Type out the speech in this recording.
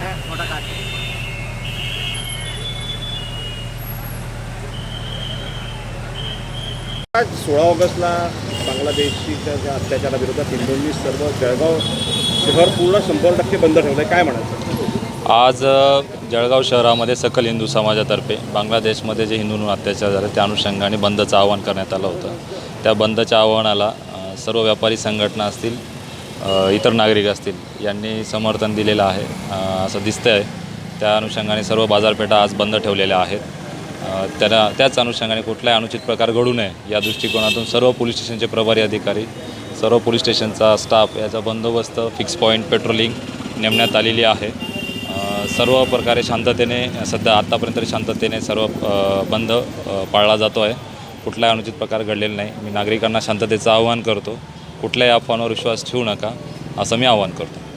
है छोटा काट आज सोळा ऑगस्टला बांगलादेशीच्या ज्या अत्याचाराविरोधात हिंदूंनी सर्व जळगाव शहर पूर्ण शंभर टक्के बंद ठेवलं आहे काय म्हणायचं? आज जळगाव शहरामध्ये सकल हिंदू समाजातर्फे बांगलादेशमध्ये जे हिंदूंवर अत्याचार झाले त्या अनुषंगाने बंदचं आवाहन करण्यात आलं होतं. त्या बंदच्या आव्हानाला सर्व व्यापारी संघटना असतील इतर नागरिक असतील यांनी समर्थन दिलेलं आहे असं दिसतं आहे त्या अनुषंगाने सर्व बाजारपेठा आज बंद ठेवलेल्या आहेत. त्यांना त्याच अनुषंगाने कुठलाही अनुचित प्रकार घडू नये या दृष्टिकोनातून सर्व पोलीस स्टेशनचे प्रभारी अधिकारी सर्व पोलीस स्टेशनचा स्टाफ याचा बंदोबस्त फिक्स पॉईंट पेट्रोलिंग नेमण्यात आलेली आहे. सर्व प्रकारे शांततेने सध्या आत्तापर्यंत शांततेने सर्व बंद पाळला जातो आहे कुठलाही अनुचित प्रकार घडलेला नाही. मी नागरिकांना शांततेचं आवाहन करतो. कुठल्याही अफवांवर विश्वास ठेवू नका असं मी आवाहन करतो.